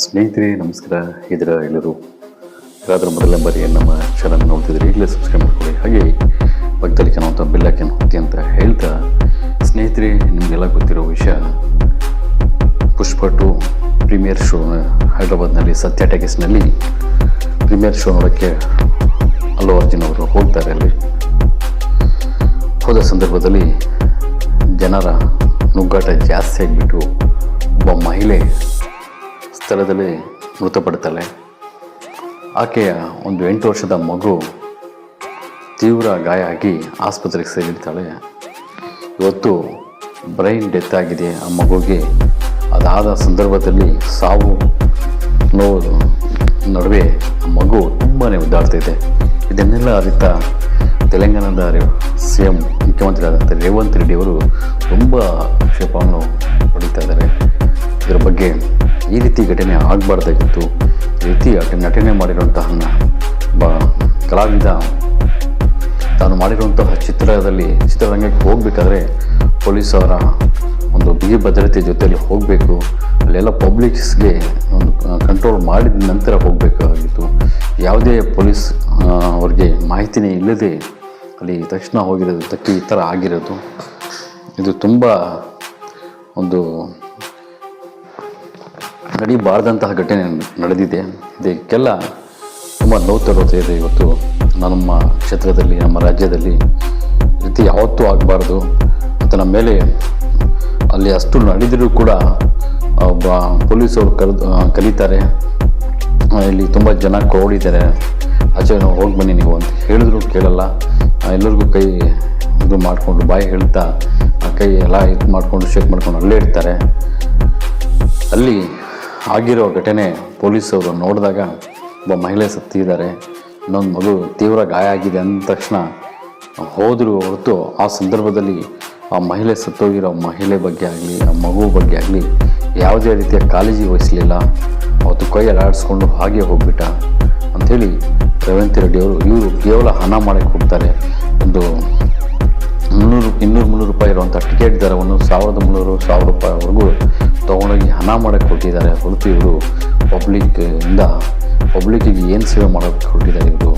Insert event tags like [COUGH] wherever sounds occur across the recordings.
ಸ್ನೇಹಿತರೆ, ನಮಸ್ಕಾರ. ಇದರ ಎಲ್ಲರೂ ಯಾರಾದರೂ ಮೊದಲನೇ ಬಾರಿ ನಮ್ಮ ಚಾನಲ್ ನೋಡ್ತಿದ್ರೆ ಈಗಲೇ ಸಬ್ಸ್ಕ್ರೈಬ್ ಮಾಡ್ಕೊಳ್ಳಿ. ಹಾಗೆ ಪಕ್ಕದಲ್ಲಿ ಕಾಣುವಂಥ ಬೆಲ್ಲಕ್ಕನ್ನು ಹೊತ್ತಿ ಅಂತ ಹೇಳ್ತಾ, ಸ್ನೇಹಿತರೆ, ನಿಮಗೆಲ್ಲ ಗೊತ್ತಿರೋ ವಿಷಯ, ಪುಷ್ಪ ಟು ಪ್ರೀಮಿಯರ್ ಶೋ ಹೈದ್ರಾಬಾದ್ನಲ್ಲಿ, ಸತ್ಯ ಟ್ಯಾಕೇಸ್ನಲ್ಲಿ ಪ್ರೀಮಿಯರ್ ಶೋ ನೋಡೋಕ್ಕೆ ಅಲ್ಲು ಅರ್ಜುನ್ ಅವರು ಹೋಗ್ತಾರೆ ಅಲ್ಲಿ. ಹೋದ ಸಂದರ್ಭದಲ್ಲಿ ಜನರ ನುಗ್ಗಾಟ ಜಾಸ್ತಿ ಆಗಿಬಿಟ್ಟು ಒಬ್ಬ ಮಹಿಳೆ ಸ್ಥಳದಲ್ಲಿ ಮೃತಪಡ್ತಾಳೆ. ಆಕೆಯ ಒಂದು ಎಂಟು ವರ್ಷದ ಮಗು ತೀವ್ರ ಗಾಯ ಆಗಿ ಆಸ್ಪತ್ರೆಗೆ ಸೇರಿರ್ತಾಳೆ. ಇವತ್ತು ಬ್ರೈನ್ ಡೆತ್ ಆಗಿದೆ ಆ ಮಗುಗೆ. ಅದಾದ ಸಂದರ್ಭದಲ್ಲಿ ಸಾವು ನೋವು ನಡುವೆ ಮಗು ತುಂಬಾ ಒದ್ದಾಡ್ತಿದೆ ಇದನ್ನೆಲ್ಲ ಅರಿತ ತೆಲಂಗಾಣದ ಸಿ ಎಂ ಮುಖ್ಯಮಂತ್ರಿ ಆದಂಥ ರೇವಂತ್ ರೆಡ್ಡಿಯವರು ತುಂಬ ಆಕ್ಷೇಪವನ್ನು ಪಡೀತಾ ಇದ್ದಾರೆ. ಇದರ ಬಗ್ಗೆ ಈ ರೀತಿ ಘಟನೆ ಆಗಬಾರ್ದಾಗಿತ್ತು ರೀತಿ ನಟನೆ ಮಾಡಿರುವಂತಹ ಬ ಕಲಾವಿದ ತಾನು ಮಾಡಿರುವಂತಹ ಚಿತ್ರದಲ್ಲಿ, ಚಿತ್ರರಂಗಕ್ಕೆ ಹೋಗಬೇಕಾದ್ರೆ ಪೊಲೀಸವರ ಒಂದು ಬಿಗಿ ಭದ್ರತೆ ಜೊತೆಯಲ್ಲಿ ಹೋಗಬೇಕು, ಅಲ್ಲೆಲ್ಲ ಪಬ್ಲಿಕ್ಸ್ಗೆ ಒಂದು ಕಂಟ್ರೋಲ್ ಮಾಡಿದ ನಂತರ ಹೋಗಬೇಕಾಗಿತ್ತು. ಯಾವುದೇ ಪೊಲೀಸ್ ಅವ್ರಿಗೆ ಮಾಹಿತಿನೇ ಇಲ್ಲದೆ ಅಲ್ಲಿ ತಕ್ಷಣ ಹೋಗಿರೋದು, ತಕ್ಕಿ ಈ ಥರ ಆಗಿರೋದು, ಇದು ತುಂಬ ಒಂದು ನಡೀಬಾರ್ದಂತಹ ಘಟನೆ ನಡೆದಿದೆ. ಇದಕ್ಕೆಲ್ಲ ತುಂಬ ನೋವು ತರುತ್ತಾ ಇದೆ ಇವತ್ತು. ನಮ್ಮ ಕ್ಷೇತ್ರದಲ್ಲಿ, ನಮ್ಮ ರಾಜ್ಯದಲ್ಲಿ ರೀತಿ ಯಾವತ್ತೂ ಆಗಬಾರ್ದು. ಮತ್ತು ನಮ್ಮ ಮೇಲೆ ಅಲ್ಲಿ ಅಷ್ಟು ನಡೆದಿರೂ ಕೂಡ ಒಬ್ಬ ಪೊಲೀಸವರು ಕರೆದು ಕರೀತಾರೆ. ಇಲ್ಲಿ ತುಂಬ ಜನ ಕೋಡಿದ್ದಾರೆ ಆಚೆ ನಾವು ಹೋಗಿ ಬನ್ನಿ ನೀವು ಅಂತ ಹೇಳಿದ್ರು ಕೇಳಲ್ಲ. ಎಲ್ಲರಿಗೂ ಕೈ ಇದು ಮಾಡಿಕೊಂಡು, ಬಾಯಿ ಹೇಳ್ತಾ, ಆ, ಕೈ ಎಲ್ಲ ಇದು ಮಾಡಿಕೊಂಡು ಶೇಕ್ ಮಾಡ್ಕೊಂಡು ಅಲ್ಲೇ ಇರ್ತಾರೆ. ಅಲ್ಲಿ ಆಗಿರೋ ಘಟನೆ ಪೊಲೀಸವರು ನೋಡಿದಾಗ ಒಬ್ಬ ಮಹಿಳೆ ಸತ್ತಿದ್ದಾರೆ. ಇನ್ನೊಂದು ಮಗು ತೀವ್ರ ಗಾಯ ಆಗಿದೆ ಅಂದ ತಕ್ಷಣ ಹೋದರು ಹೊರತು ಆ ಸಂದರ್ಭದಲ್ಲಿ ಆ ಮಹಿಳೆ ಸತ್ತೋಗಿರೋ ಮಹಿಳೆ ಬಗ್ಗೆ ಆಗಲಿ, ಆ ಮಗು ಬಗ್ಗೆ ಆಗಲಿ ಯಾವುದೇ ರೀತಿಯ ಕಾಳಜಿ ವಹಿಸಲಿಲ್ಲ. ಅವತ್ತು ಕೈ ಅಲಾಡಿಸ್ಕೊಂಡು ಹಾಗೆ ಹೋಗ್ಬಿಟ್ಟ. ಅಂಥೇಳಿ ರೇವಂತ್ ರೆಡ್ಡಿ ಅವರು, ಇವರು ಕೇವಲ ಹಣ ಮಾಡೋಕ್ಕೆ ಹೋಗ್ತಾರೆ. ಒಂದು ಮುನ್ನೂರು, ಇನ್ನೂರು ಮುನ್ನೂರು ರೂಪಾಯಿ ಇರುವಂಥ ಟಿಕೆಟ್ ದರವನ್ನು ಸಾವಿರದ ಮುನ್ನೂರು, ಸಾವಿರ ರೂಪಾಯಿವರೆಗೂ ತೊಗೊಂಡೋಗಿ ಹಣ ಮಾಡೋಕ್ಕೆ ಕೊಟ್ಟಿದ್ದಾರೆ. ಹೊರತು ಇವರು ಪಬ್ಲಿಕ್ಕಿಂದ ಪಬ್ಲಿಕ್ಕಿಗೆ ಏನು ಸೇವೆ ಮಾಡೋಕ್ಕೆ ಕೊಟ್ಟಿದ್ದಾರೆ ಇವರು?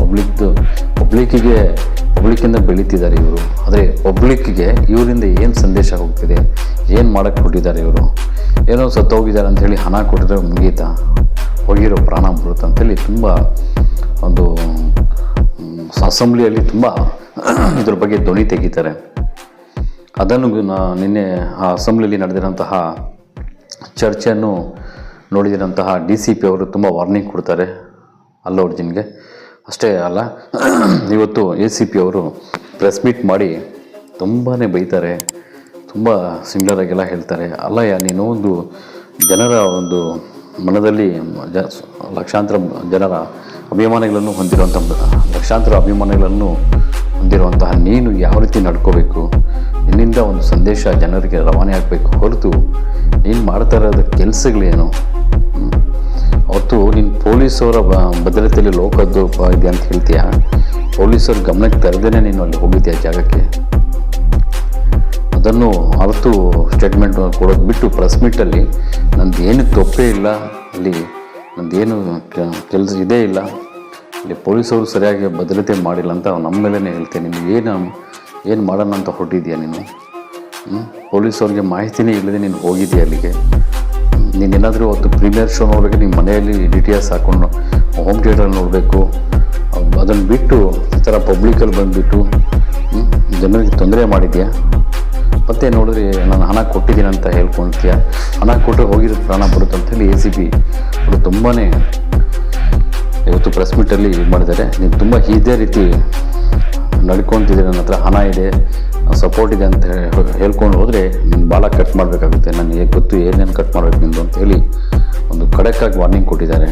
ಪಬ್ಲಿಕ್ದು ಪಬ್ಲಿಕ್ಕಿಗೆ ಪಬ್ಲಿಕ್ಕಿಂದ ಬೆಳೀತಿದ್ದಾರೆ ಇವರು. ಆದರೆ ಪಬ್ಲಿಕ್ಕಿಗೆ ಇವರಿಂದ ಏನು ಸಂದೇಶ ಹೋಗ್ತಿದೆ? ಏನು ಮಾಡೋಕ್ಕೆ ಕೊಟ್ಟಿದ್ದಾರೆ ಇವರು? ಏನೋ ಸತ್ತೋಗಿದ್ದಾರೆ ಅಂಥೇಳಿ ಹಣ ಕೊಟ್ಟಿದ್ರೆ ಮುಗೀತಾ? ಹೋಗಿರೋ ಪ್ರಾಣ ಬರುತ್ತೆ ಅಂತೇಳಿ ತುಂಬ ಒಂದು ಅಸೆಂಬ್ಲಿಯಲ್ಲಿ ತುಂಬ ಇದ್ರ ಬಗ್ಗೆ ಧ್ವನಿ ತೆಗಿತಾರೆ. ಅದನ್ನು ನಿನ್ನೆ ಆ ಅಸೆಂಬ್ಲಿಯಲ್ಲಿ ನಡೆದಿರೋಂತಹ ಚರ್ಚೆಯನ್ನು ನೋಡಿದಿರಂತಹ ಡಿ ಸಿ ಪಿ ಅವರು ತುಂಬ ವಾರ್ನಿಂಗ್ ಕೊಡ್ತಾರೆ ಅಲ್ಲೋರ್ಜಿನ್ಗೆ ಅಷ್ಟೇ ಅಲ್ಲ, [CLEARS THROAT] ಇವತ್ತು ಎ ಸಿ ಪಿ ಅವರು ಪ್ರೆಸ್ ಮೀಟ್ ಮಾಡಿ ತುಂಬಾ ಬೈತಾರೆ, ತುಂಬ ಸಿಮಿಲರಾಗೆಲ್ಲ ಹೇಳ್ತಾರೆ. ಅಲ್ಲಯ್ಯ ನೀನು ಒಂದು ಜನರ ಒಂದು ಮನದಲ್ಲಿ ಜ, ಲಕ್ಷಾಂತರ ಜನರ ಅಭಿಮಾನಿಗಳನ್ನು ಹೊಂದಿರುವಂಥ ಲಕ್ಷಾಂತರ ಅಭಿಮಾನಿಗಳನ್ನು ಹೊಂದಿರುವಂತಹ ನೀನು ಯಾವ ರೀತಿ ನಡ್ಕೋಬೇಕು? ನಿನ್ನಿಂದ ಒಂದು ಸಂದೇಶ ಜನರಿಗೆ ರವಾನೆ ಆಗಬೇಕು. ಹೊರತು ನೀನು ಮಾಡ್ತಾ ಇರೋದ ಕೆಲಸಗಳೇನು? ಅವತ್ತು ನೀನು ಪೊಲೀಸವರ ಭದ್ರತೆಯಲ್ಲಿ ಲೋಕದ್ದು ಇದೆ ಅಂತ ಹೇಳ್ತೀಯ? ಪೊಲೀಸರ ಗಮನಕ್ಕೆ ತರದೇನೆ ನೀನು ಅಲ್ಲಿ ಹೋಗಿದ್ದೀಯ ಜಾಗಕ್ಕೆ? ಅದನ್ನು ಅವತ್ತು ಸ್ಟೇಟ್ಮೆಂಟ್ ಕೊಡೋದು ಬಿಟ್ಟು ಪ್ರೆಸ್ ಮೀಟಲ್ಲಿ ನಂದು ಏನು ತಪ್ಪೇ ಇಲ್ಲ, ಅಲ್ಲಿ ನಂದೇನು ಕೆಲಸ ಇದೇ ಇಲ್ಲ ಇಲ್ಲಿ ಪೊಲೀಸವರು ಸರಿಯಾಗಿ ಭದ್ರತೆ ಮಾಡಿಲ್ಲ ಅಂತ ನಮ್ಮ ಮೇಲೇ ಹೇಳ್ತೇನೆ ನೀನು ಏನು ಮಾಡೋಣ ಅಂತ ಹೊರಟಿದ್ಯಾ ನೀನು? ಪೊಲೀಸ್ ಪೊಲೀಸವ್ರಿಗೆ ಮಾಹಿತಿನೇ ಇಲ್ಲದೆ ನೀನು ಹೋಗಿದ್ಯಾ ಅಲ್ಲಿಗೆ? ನೀನೇನಾದರೂ ಅವತ್ತು ಪ್ರೀಮಿಯರ್ ಶೋ ನೋಡಬೇಕು ನಿಮ್ಮ ಮನೆಯಲ್ಲಿ ಡಿ ಟಿ ಎಸ್ ಹಾಕ್ಕೊಂಡು ಹೋಮ್ ಥಿಯೇಟ್ರಲ್ಲಿ ನೋಡಬೇಕು. ಅದನ್ನು ಬಿಟ್ಟು ಈ ಥರ ಪಬ್ಲಿಕಲ್ಲಿ ಬಂದುಬಿಟ್ಟು ಜನರಿಗೆ ತೊಂದರೆ ಮಾಡಿದ್ಯಾ? ಮತ್ತೆ ನೋಡಿದ್ರೆ ನಾನು ಹಣ ಕೊಟ್ಟಿದ್ದೀನಿ ಅಂತ ಹೇಳ್ಕೊಂತೀಯ? ಹಣ ಕೊಟ್ಟರೆ ಹೋಗಿರೋ ಪ್ರಾಣ ಬರುತ್ತೆ ಅಂತೇಳಿ ಎ ಸಿ ಪಿ ಅವರು ತುಂಬಾ ಇವತ್ತು ಪ್ರೆಸ್ ಮೀಟಲ್ಲಿ ಇದು ಮಾಡಿದ್ದಾರೆ. ನೀವು ತುಂಬ ಇದೇ ರೀತಿ ನಡ್ಕೊತಿದ್ದೀರ, ನನ್ನ ಹತ್ರ ಹಣ ಇದೆ ಸಪೋರ್ಟ್ ಇದೆ ಅಂತ ಹೇಳ್ಕೊಂಡು ಹೋದರೆ ನೀನು ಭಾಳ ಕಟ್ ಮಾಡಬೇಕಾಗುತ್ತೆ. ನನಗೆ ಗೊತ್ತು ಏನೇನು ಕಟ್ ಮಾಡಬೇಕು ನಿಮ್ಮದು ಅಂತ ಹೇಳಿ ಒಂದು ಕಡಕ್ಕಾಗಿ ವಾರ್ನಿಂಗ್ ಕೊಟ್ಟಿದ್ದಾರೆ.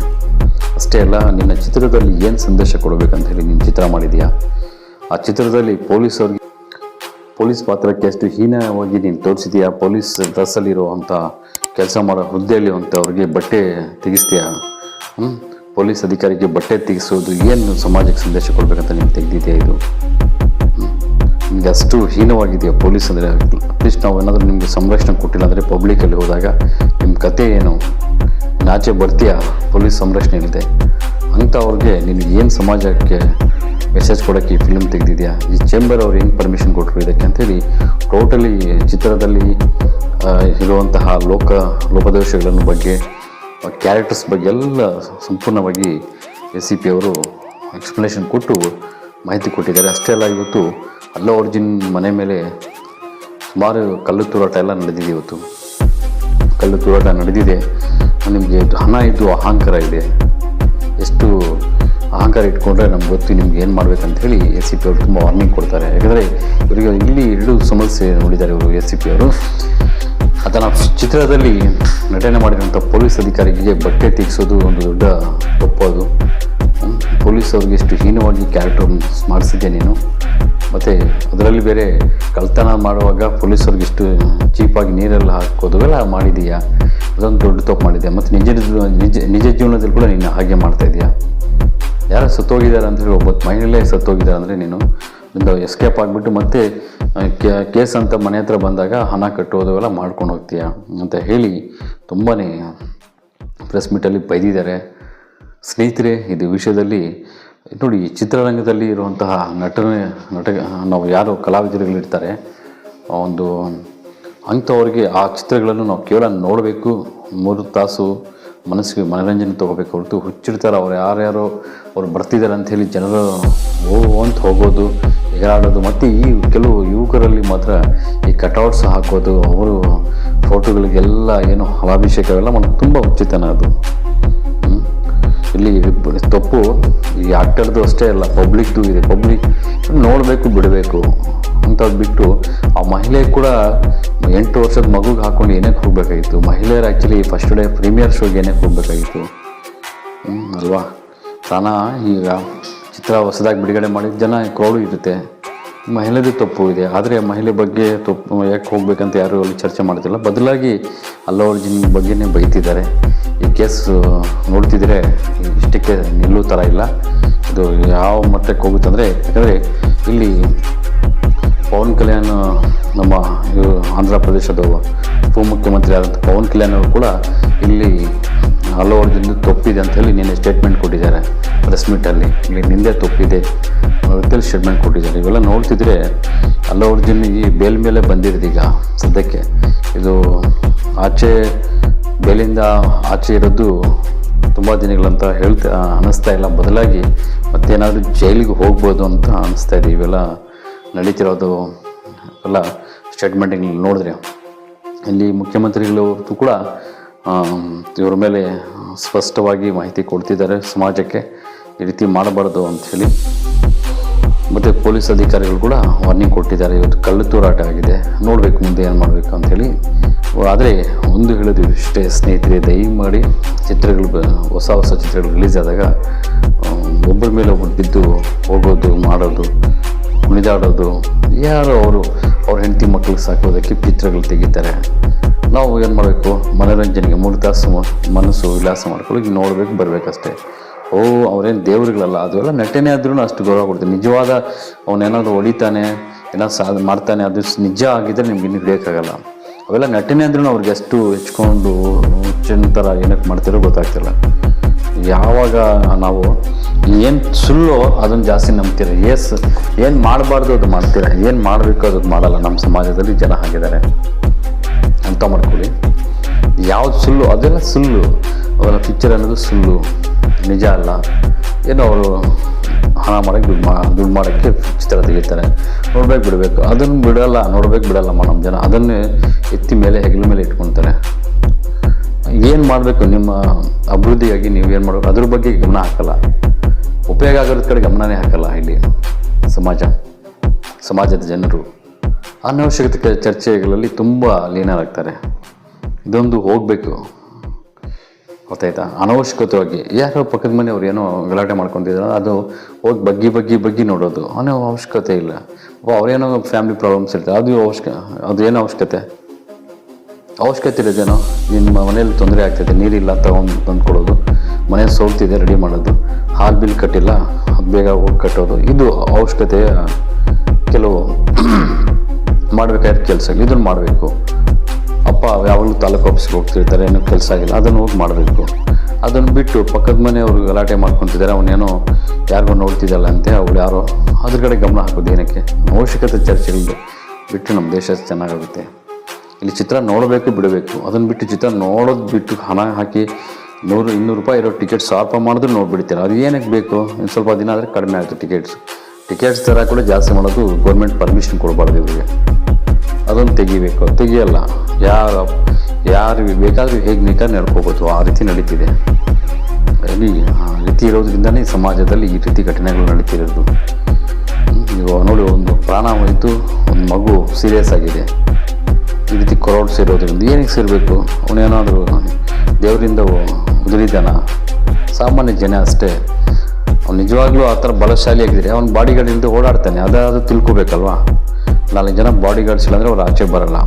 ಅಷ್ಟೇ ಅಲ್ಲ, ನಿನ್ನ ಚಿತ್ರದಲ್ಲಿ ಏನು ಸಂದೇಶ ಕೊಡಬೇಕಂತ ಹೇಳಿ ನೀನು ಚಿತ್ರ ಮಾಡಿದೆಯಾ ಆ ಚಿತ್ರದಲ್ಲಿ ಪೊಲೀಸವ್ರಿಗೆ ಪೊಲೀಸ್ ಪಾತ್ರಕ್ಕೆ ಎಷ್ಟು ಹೀನವಾಗಿ ನೀನು ತೋರಿಸಿದೀಯಾ ಪೊಲೀಸ್ ಡ್ರೆಸ್ಸಲ್ಲಿರುವಂಥ ಕೆಲಸ ಮಾಡೋ ಹುದ್ದೆಯಲ್ಲಿರುವಂಥವ್ರಿಗೆ ಬಟ್ಟೆ ತೆಗಿಸ್ತೀಯಾ? ಹ್ಮ್? ಪೊಲೀಸ್ ಅಧಿಕಾರಿಗೆ ಬಟ್ಟೆ ತೆಗೆಸೋದು ಏನು ಸಮಾಜಕ್ಕೆ ಸಂದೇಶ ಕೊಡಬೇಕಂತ ನೀವು ತೆಗೆದಿದೆಯಾ ಇದು? ನಿಮಗೆ ಅಷ್ಟು ಹೀನವಾಗಿದೆಯಾ ಪೊಲೀಸ್ ಅಂದರೆ? ಅಟ್ಲೀಸ್ಟ್ ನಾವು ಏನಾದರೂ ನಿಮಗೆ ಸಂರಕ್ಷಣೆ ಕೊಟ್ಟಿಲ್ಲ ಅಂದರೆ ಪಬ್ಲಿಕಲ್ಲಿ ಹೋದಾಗ ನಿಮ್ಮ ಕತೆ ಏನು? ನಾಚೆ ಬರ್ತೀಯ? ಪೊಲೀಸ್ ಸಂರಕ್ಷಣೆ ಇಲ್ಲದೆ ಅಂಥವ್ರಿಗೆ ನೀನು ಏನು ಸಮಾಜಕ್ಕೆ ಮೆಸೇಜ್ ಕೊಡೋಕ್ಕೆ ಈ ಫಿಲ್ಮ್ ತೆಗೆದಿದೆಯಾ? ಈ ಚೇಂಬರ್ ಅವ್ರು ಹೆಂಗೆ ಪರ್ಮಿಷನ್ ಕೊಟ್ಟರು ಇದಕ್ಕೆ ಅಂತೇಳಿ ಟೋಟಲಿ ಚಿತ್ರದಲ್ಲಿ ಇರುವಂತಹ ಲೋಕ, ಲೋಪದೋಷಗಳನ್ನು ಬಗ್ಗೆ ಕ್ಯಾರೆಕ್ಟರ್ಸ್ ಬಗ್ಗೆ ಎಲ್ಲ ಸಂಪೂರ್ಣವಾಗಿ ಎಸ್ ಸಿ ಪಿ ಅವರು ಎಕ್ಸ್ಪ್ಲನೇಷನ್ ಕೊಟ್ಟು ಮಾಹಿತಿ ಕೊಟ್ಟಿದ್ದಾರೆ. ಅಷ್ಟೇ ಅಲ್ಲ, ಇವತ್ತು ಅಲ್ಲ ಅರ್ಜುನ್ ಮನೆ ಮೇಲೆ ಸುಮಾರು ಕಲ್ಲು ತೂರಾಟ ಎಲ್ಲ ನಡೆದಿದೆ ಇವತ್ತು. ಕಲ್ಲು ತೂರಾಟ ನಡೆದಿದೆ. ನಿಮಗೆ ಹಣ ಇದ್ದು ಅಹಂಕಾರ ಇದೆ. ಎಷ್ಟು ಅಹಂಕಾರ ಇಟ್ಕೊಂಡ್ರೆ ನಮ್ಗೆ ಗೊತ್ತು ನಿಮ್ಗೆ ಏನು ಮಾಡ್ಬೇಕಂತ ಹೇಳಿ ಎಸ್ ಸಿ ಪಿ ಅವರು ತುಂಬ ವಾರ್ನಿಂಗ್ ಕೊಡ್ತಾರೆ. ಯಾಕಂದರೆ ಇವರಿಗೆ ಇಲ್ಲಿ ಎರಡು ಸಮಸ್ಯೆ ನೋಡಿದ್ದಾರೆ ಇವರು ಎಸ್ ಸಿ ಪಿ ಅವರು. ಅದನ್ನು ಚಿತ್ರದಲ್ಲಿ ನಟನೆ ಮಾಡಿದಂಥ ಪೊಲೀಸ್ ಅಧಿಕಾರಿಗೆ ಬಟ್ಟೆ ತೆಗೆಸೋದು ಒಂದು ದೊಡ್ಡ ತಪ್ಪು ಅದು. ಹ್ಮ್. ಪೊಲೀಸ್ ಅವ್ರಿಗೆ ಎಷ್ಟು ಹೀನವಾಗಿ ಕ್ಯಾರೆಕ್ಟರ್ ಮಾಡಿಸಿದ್ದೆ ನೀನು? ಮತ್ತು ಅದರಲ್ಲಿ ಬೇರೆ ಕಳ್ತನ ಮಾಡುವಾಗ ಪೊಲೀಸವ್ರಿಗೆ ಇಷ್ಟು ಚೀಪಾಗಿ ನೀರೆಲ್ಲ ಹಾಕೋದು ಎಲ್ಲ ಮಾಡಿದೀಯಾ? ಅದೊಂದು ದೊಡ್ಡ ತಪ್ಪು ಮಾಡಿದ್ಯಾ? ಮತ್ತು ನಿಜ ನಿಜ ನಿಜ ಜೀವನದಲ್ಲಿ ಕೂಡ ನೀನು ಹಾಗೆ ಮಾಡ್ತಾ ಇದೀಯಾ? ಯಾರು ಸತ್ತೋಗಿದ್ದಾರೆ ಅಂತ ಒಬ್ಬ ಮಹಿಳೆ ಸತ್ತೋಗಿದ್ದಾರೆ ಅಂದರೆ ನೀನು? ಎಸ್ಕೇಪ್ ಆಗಿಬಿಟ್ಟು ಮತ್ತೆ ಕೇಸ್ ಅಂತ ಮನೆ ಹತ್ರ ಬಂದಾಗ ಹಣ ಕಟ್ಟೋದು ಎಲ್ಲ ಮಾಡ್ಕೊಂಡು ಹೋಗ್ತೀಯ ಅಂತ ಹೇಳಿ ತುಂಬಾ ಪ್ರೆಸ್ ಮೀಟಲ್ಲಿ ಬೈದಿದ್ದಾರೆ. ಸ್ನೇಹಿತರೆ, ಇದು ವಿಷಯದಲ್ಲಿ ನೋಡಿ ಚಿತ್ರರಂಗದಲ್ಲಿ ಇರುವಂತಹ ನಟನೆ, ನಟ, ನಾವು ಯಾರು ಕಲಾವಿದರುಗಳಿರ್ತಾರೆ ಒಂದು ಅಂಥವ್ರಿಗೆ ಆ ಚಿತ್ರಗಳನ್ನು ನಾವು ಕೇವಲ ನೋಡಬೇಕು, ಮೂರು ತಾಸು ಮನಸ್ಸಿಗೆ ಮನೋರಂಜನೆ ತೊಗೋಬೇಕು ಹೊರತು ಹುಚ್ಚಿಡ್ತಾರೆ. ಅವ್ರು ಯಾರ್ಯಾರೋ ಅವ್ರು ಬರ್ತಿದ್ದಾರೆ ಅಂತ ಹೇಳಿ ಜನರು ಓ ಅಂತ ಹೋಗೋದು ಹೇಳಾಡೋದು. ಮತ್ತು ಈ ಕೆಲವು ಯುವಕರಲ್ಲಿ ಮಾತ್ರ ಈ ಕಟೌಟ್ಸ್ ಹಾಕೋದು, ಅವರು ಫೋಟೋಗಳಿಗೆಲ್ಲ ಏನು ಹಲಾಭಿಷೇಕವೆಲ್ಲ ಮಾಡೋದು ತುಂಬ ಉಚಿತನ ಅದು. ಇಲ್ಲಿ ತಪ್ಪು. ಈ ಆ್ಯಕ್ಟರ್ದು ಅಷ್ಟೇ ಅಲ್ಲ, ಪಬ್ಲಿಕ್ದು ಇದೆ. ಪಬ್ಲಿಕ್ ನೋಡಬೇಕು, ಬಿಡಬೇಕು. ಅಂತ ಬಿಟ್ಟು ಆ ಮಹಿಳೆ ಕೂಡ ಎಂಟು ವರ್ಷದ ಮಗುಗೆ ಹಾಕ್ಕೊಂಡು ಏನಕ್ಕೆ ಹೋಗಬೇಕಾಗಿತ್ತು. ಮಹಿಳೆಯರು ಆ್ಯಕ್ಚುಲಿ ಫಸ್ಟ್ ಡೇ ಪ್ರೀಮಿಯರ್ ಶೋಗೆ ಏನಕ್ಕೆ ಹೋಗಬೇಕಾಗಿತ್ತು. ಅಲ್ವಾ? ತಾನ ಈಗ ಚಿತ್ರ ಹೊಸದಾಗಿ ಬಿಡುಗಡೆ ಮಾಡಿ ಜನ ಕ್ರೌಡು ಇರುತ್ತೆ. ಮಹಿಳೆದು ತಪ್ಪು ಇದೆ. ಆದರೆ ಮಹಿಳೆ ಬಗ್ಗೆ ತಪ್ಪು, ಯಾಕೆ ಹೋಗ್ಬೇಕಂತ ಯಾರೂ ಅಲ್ಲಿ ಚರ್ಚೆ ಮಾಡ್ತಿಲ್ಲ. ಬದಲಾಗಿ ಅಲ್ಲ ಅರ್ಜುನ್ ಬಗ್ಗೆನೇ ಬೈತಿದ್ದಾರೆ. ಈ ಕೇಸ್ ನೋಡ್ತಿದ್ರೆ ಇಷ್ಟಕ್ಕೆ ನಿಲ್ಲೋ ಥರ ಇಲ್ಲ. ಇದು ಯಾವ ಮಟ್ಟಕ್ಕೆ ಹೋಗುತ್ತಂದರೆ ಯಾಕಂದರೆ ಇಲ್ಲಿ ಪವನ್ ಕಲ್ಯಾಣ್, ನಮ್ಮ ಆಂಧ್ರ ಪ್ರದೇಶದ ಉಪಮುಖ್ಯಮಂತ್ರಿ ಆದಂಥ ಪವನ್ ಕಲ್ಯಾಣ್ ಅವರು ಕೂಡ ಇಲ್ಲಿ ಜನ ತಪ್ಪಿದೆ ಅಂತ ಹೇಳಿ ನಿನ್ನೆ ಸ್ಟೇಟ್ಮೆಂಟ್ ಕೊಟ್ಟಿದ್ದಾರೆ ಪ್ರೆಸ್ ಮೀಟಲ್ಲಿ ಇಲ್ಲಿ ನಿಂದೆ ತಪ್ಪಿದೆ ಅಂತೇಳಿ ಸ್ಟೇಟ್ಮೆಂಟ್ ಕೊಟ್ಟಿದ್ದಾರೆ. ಇವೆಲ್ಲ ನೋಡ್ತಿದ್ರೆ ಹಲವಾರು ಅರ್ಜುನ್ ಈ ಬೇಲ್ ಮೇಲೆ ಬಂದಿರೋದು ಈಗ ಸದ್ಯಕ್ಕೆ. ಇದು ಆಚೆ ಬೇಲಿಂದ ಆಚೆ ಇರೋದು ತುಂಬ ದಿನಗಳಂತ ಹೇಳ್ತಾ ಅನ್ನಿಸ್ತಾ ಇಲ್ಲ. ಬದಲಾಗಿ ಮತ್ತೇನಾದರೂ ಜೈಲಿಗೆ ಹೋಗ್ಬೋದು ಅಂತ ಅನ್ನಿಸ್ತಾ ಇದೆ. ಇವೆಲ್ಲ ನಡೀತಿರೋದು ಎಲ್ಲ ಸ್ಟೇಟ್ಮೆಂಟಿಂಗ್ ನೋಡಿದ್ರೆ. ಇಲ್ಲಿ ಮುಖ್ಯಮಂತ್ರಿಗಳು ಕೂಡ ಇವ್ರ ಮೇಲೆ ಸ್ಪಷ್ಟವಾಗಿ ಮಾಹಿತಿ ಕೊಡ್ತಿದ್ದಾರೆ ಸಮಾಜಕ್ಕೆ. ಈ ರೀತಿ ಮಾಡಬಾರ್ದು ಅಂಥೇಳಿ ಮತ್ತು ಪೊಲೀಸ್ ಅಧಿಕಾರಿಗಳು ಕೂಡ ವಾರ್ನಿಂಗ್ ಕೊಟ್ಟಿದ್ದಾರೆ. ಇವತ್ತು ಕಳ್ಳು ತೂರಾಟ ಆಗಿದೆ. ನೋಡಬೇಕು ಮುಂದೆ ಏನು ಮಾಡಬೇಕು ಅಂಥೇಳಿ ಆದರೆ ಒಂದು ಹೇಳೋದು ಇಷ್ಟೇ, ಸ್ನೇಹಿತರೆ, ದಯಮಾಡಿ ಚಿತ್ರಗಳು ಹೊಸ ಹೊಸ ಚಿತ್ರಗಳು ರಿಲೀಸ್ ಆದಾಗ ಒಬ್ಬರ ಮೇಲೆ ಒಬ್ಬರು ಬಿದ್ದು ಹೋಗೋದು, ಮಾಡೋದು ಕುಣಿದಾಡೋದು ಯಾರೋ ಅವರು ಅವ್ರ ಹೆಂಡತಿ ಮಕ್ಕಳಿಗೆ ಸಾಕೋದಕ್ಕೆ ಚಿತ್ರಗಳು ತೆಗಿತಾರೆ. ನಾವು ಏನು ಮಾಡಬೇಕು? ಮನೋರಂಜನೆಗೆ ಮೂರು ತಾಸು ಮನಸ್ಸು ವಿಲಾಸ ಮಾಡ್ಕೊಳ್ಳಿ ನೋಡಬೇಕು, ಬರಬೇಕಷ್ಟೇ. ಓ, ಅವ್ರೇನು ದೇವ್ರುಗಳಲ್ಲ, ಅದೆಲ್ಲ ನಟನೆ ಆದ್ರೂ ಅಷ್ಟು ಗೌರವ ಕೊಡ್ತೀನಿ ನಿಜವಾದ ಅವನೇನಾದ್ರು ಹೊಡಿತಾನೆ ಏನಾದ್ರು ಸಾಧ ಮಾಡ್ತಾನೆ, ಅದು ನಿಜ ಆಗಿದ್ದರೆ ನಿಮ್ಗೆ ಇನ್ನೂ ಹಿಡಿಯೋಕ್ಕಾಗಲ್ಲ. ಅವೆಲ್ಲ ನಟನೆ ಅಂದ್ರೂ ಅವ್ರಿಗೆ ಎಷ್ಟು ಹೆಚ್ಕೊಂಡು ಹುಚ್ಚಿನ ಥರ ಏನಕ್ಕೆ ಮಾಡ್ತಿರೋ ಗೊತ್ತಾಗ್ತಿಲ್ಲ. ಯಾವಾಗ ನಾವು ಏನು ಸುಳ್ಳು ಅದನ್ನು ಜಾಸ್ತಿ ನಂಬ್ತೀರ? ಎಸ್ ಏನು ಮಾಡಬಾರ್ದು ಅದು ಮಾಡ್ತೀರ? ಏನು ಮಾಡಬೇಕು ಅದು ಮಾಡಲ್ಲ? ನಮ್ಮ ಸಮಾಜದಲ್ಲಿ ಜನ ಹಾಗಿದ್ದಾರೆ. ಅಂತ ಮಾಡ್ಕೊಳ್ಳಿ. ಯಾವ್ದು ಸುಳ್ಳು? ಅದೆಲ್ಲ ಸುಳ್ಳು. ಅವರ ಪಿಕ್ಚರ್ ಅನ್ನೋದು ಸುಳ್ಳು. ನಿಜ ಅಲ್ಲ. ಏನೋ ಅವರು ಹಣ ಮಾಡೋಕ್ಕೆ ದುಡ್ಡು ಮಾ ದುಡ್ಡು ಮಾಡೋಕ್ಕೆ ಚಿತ್ರ ತೆಗಿತಾರೆ ನೋಡ್ಬೇಕು ಬಿಡಬೇಕು. ಅದನ್ನು ಬಿಡಲ್ಲ, ನೋಡ್ಬೇಕು ಬಿಡೋಲ್ಲಮ್ಮ ನಮ್ಮ ಜನ. ಅದನ್ನೇ ಎತ್ತಿ ಮೇಲೆ ಹೆಗಲ ಮೇಲೆ ಇಟ್ಕೊಳ್ತಾರೆ. ಏನು ಮಾಡಬೇಕು ನಿಮ್ಮ ಅಭಿವೃದ್ಧಿಯಾಗಿ ನೀವು ಏನು ಮಾಡಬೇಕು? ಅದ್ರ ಬಗ್ಗೆ ಗಮನ ಹಾಕಲ್ಲ. ಉಪಯೋಗ ಆಗೋದ್ರ ಕಡೆ ಗಮನನೇ ಹಾಕಲ್ಲ ಇಲ್ಲಿ ಸಮಾಜ. ಸಮಾಜದ ಜನರು ಅನವಶ್ಯಕತೆ ಚರ್ಚೆಗಳಲ್ಲಿ ತುಂಬ ಲೀನರಾಗ್ತಾರೆ. ಇದೊಂದು ಹೋಗಬೇಕು. ಗೊತ್ತಾಯ್ತಾ? ಅನವಶ್ಯಕತೆವಾಗಿ ಯಾರೋ ಪಕ್ಕದ ಮನೆಯವ್ರು ಏನೋ ಗಲಾಟೆ ಮಾಡ್ಕೊತಿದ್ರು, ಅದು ಹೋಗಿ ಬಗ್ಗಿ ಬಗ್ಗಿ ಬಗ್ಗಿ ನೋಡೋದು. ಅನ್ನೋ ಅವಶ್ಯಕತೆ ಇಲ್ಲ ಅವ್ರೇನೋ ಫ್ಯಾಮಿಲಿ ಪ್ರಾಬ್ಲಮ್ಸ್ ಇರ್ತದೆ ಅದು ಅವಶ್ಯಕ ಅದು ಏನು ಅವಶ್ಯಕತೆ? ಅವಶ್ಯಕತೆ ಇರೋದೇನೋ ನಿಮ್ಮ ಮನೇಲಿ ತೊಂದರೆ ಆಗ್ತದೆ, ನೀರಿಲ್ಲ ತಗೊಂಡು ತಂದು ಕೊಡೋದು ಮನೆ ಸೋಲ್ತಿದೆ ರೆಡಿ ಮಾಡೋದು, ಹಾಲು ಬಿಲ್ ಕಟ್ಟಿಲ್ಲ, ಬೇಗ ಹೋಗಿ ಕಟ್ಟೋದು, ಇದು ಅವಶ್ಯಕತೆಯ ಕೆಲವು [CLEARS THROAT] ಮಾಡಬೇಕಾದ ಕೆಲಸ ಇದನ್ನು ಮಾಡಬೇಕು. ಅಪ್ಪ ಯಾವಾಗಲೂ ತಾಲೂಕು ಆಫೀಸ್ಗೆ ಹೋಗ್ತಿರ್ತಾರೆ, ಏನೋ ಕೆಲಸ ಆಗಿಲ್ಲ, ಅದನ್ನು ಹೋಗಿ ಮಾಡಬೇಕು. ಅದನ್ನು ಬಿಟ್ಟು ಪಕ್ಕದ ಮನೆಯವರು ಗಲಾಟೆ ಮಾಡ್ಕೊತಿದ್ದಾರೆ, ಅವನೇನೋ ಯಾರಿಗೋ ನೋಡ್ತಿದ್ದಲ್ಲ ಅಂತ, ಅವಳು ಯಾರೋ ಅದ್ರ ಕಡೆ ಗಮನ ಹಾಕೋದು ಏನಕ್ಕೆ? ಅವಶ್ಯಕತೆ ಚರ್ಚೆಗಳಿದೆ. ಬಿಟ್ಟು ನಮ್ಮ ದೇಶ ಚೆನ್ನಾಗಾಗುತ್ತೆ. ಇಲ್ಲಿ ಚಿತ್ರ ನೋಡಬೇಕು, ಬಿಡಬೇಕು. ಅದನ್ನು ಬಿಟ್ಟು ಚಿತ್ರ ನೋಡೋದು ಬಿಟ್ಟು ಹಣ ಹಾಕಿ ನೂರು, ಇನ್ನೂರು ರೂಪಾಯಿ ಇರೋ ಟಿಕೆಟ್ ಸಾವಿರ ರೂಪಾಯಿ ಮಾಡಿದ್ರು ನೋಡ್ಬಿಡ್ತೀರ? ಅದು ಏನಕ್ಕೆ ಬೇಕು? ಇನ್ನು ಸ್ವಲ್ಪ ದಿನ ಆದರೆ ಕಡಿಮೆ ಆಯಿತು ಟಿಕೆಟ್ಸ್ ಟಿಕೆಟ್ಸ್ ದರ ಕೂಡ ಜಾಸ್ತಿ ಮಾಡೋದು ಗೌರ್ಮೆಂಟ್ ಪರ್ಮಿಷನ್ ಕೊಡಬಾರ್ದು ಇವರಿಗೆ. ಅದೊಂದು ತೆಗಿಬೇಕು. ತೆಗಿಯಲ್ಲ. ಯಾರು ಯಾರು ಬೇಕಾದರೂ ಹೇಗೆ ಬೇಕಾದ್ರೆ ನಡ್ಕೋಬೋದು ಆ ರೀತಿ ನಡೀತಿದೆ. ಇಲ್ಲಿ ಆ ರೀತಿ ಇರೋದ್ರಿಂದನೇ ಸಮಾಜದಲ್ಲಿ ಈ ರೀತಿ ಘಟನೆಗಳು ನಡೀತಿರೋದು. ನೋಡಿ, ಒಂದು ಪ್ರಾಣ ಹೋಯಿತು, ಒಂದು ಮಗು ಸೀರಿಯಸ್ ಆಗಿದೆ. ಈ ರೀತಿ ಕೊರೋಡ್ಸ್ ಇರೋದ್ರಿಂದ ಏನಕ್ಕೆ ಸೇರಬೇಕು? ಅವನೇನಾದರೂ ದೇವರಿಂದ ಉದುರಿದಾನ ಸಾಮಾನ್ಯ ಜನ ಅಷ್ಟೇ. ಅವ್ನು ನಿಜವಾಗ್ಲೂ ಆ ಥರ ಬಲಶಾಲಿಯಾಗಿದ್ರೆ ಅವ್ನು ಬಾಡಿ ಗಾರ್ಡ್ ಇಲ್ಲದೆ ಓಡಾಡ್ತಾನೆ ಅದಾದರೂ ತಿಳ್ಕೊಬೇಕಲ್ವಾ? ನಾಲ್ಕು ಜನ ಬಾಡಿಗಾರ್ಡ್ಸ್ ಇಲ್ಲಾಂದರೆ ಅವ್ರು ಆಚೆ ಬರಲ್ಲ.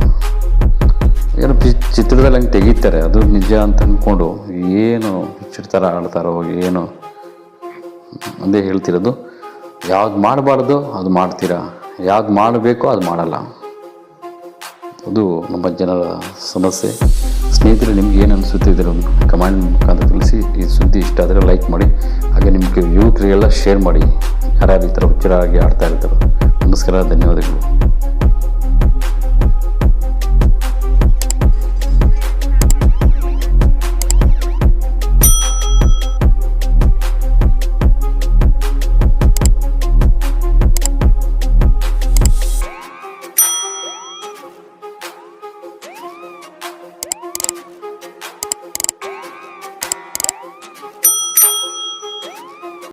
ಏನೋ ಪಿ ಚಿತ್ರದಲ್ಲಿ ಹಂಗೆ ತೆಗಿತಾರೆ. ಅದು ನಿಜ ಅಂತ ಅಂದ್ಕೊಂಡು ಏನು ಪಿಕ್ಚರ್ ಥರ ಆಡ್ತಾರೋ, ಏನು ಒಂದೇ ಹೇಳ್ತಿರೋದು. ಯಾವ್ದು ಮಾಡಬಾರ್ದು, ಅದು ಮಾಡ್ತೀರಾ? ಯಾವ್ದು ಮಾಡಬೇಕೋ ಅದು ಮಾಡಲ್ಲ. ಅದು ನಮ್ಮ ಜನರ ಸಮಸ್ಯೆ. ಸ್ನೇಹಿತರೆ, ನಿಮ್ಗೆ ಏನು ಅನಿಸುತ್ತೆ ಇದರ ಕಮೆಂಟ್ ಮುಖಾಂತರ ತಿಳಿಸಿ. ಈ ಸುದ್ದಿ ಇಷ್ಟ ಆದರೆ ಲೈಕ್ ಮಾಡಿ. ಹಾಗೆ ನಿಮಗೆ ಯುವಕರಿಗೆಲ್ಲ ಶೇರ್ ಮಾಡಿ. ಯಾರ್ಯಾರು ಈ ಥರ ಹುಚ್ಚರಾಗಿ ಆಡ್ತಾ ಇರ್ತಾರೋ. ನಮಸ್ಕಾರ, ಧನ್ಯವಾದಗಳು.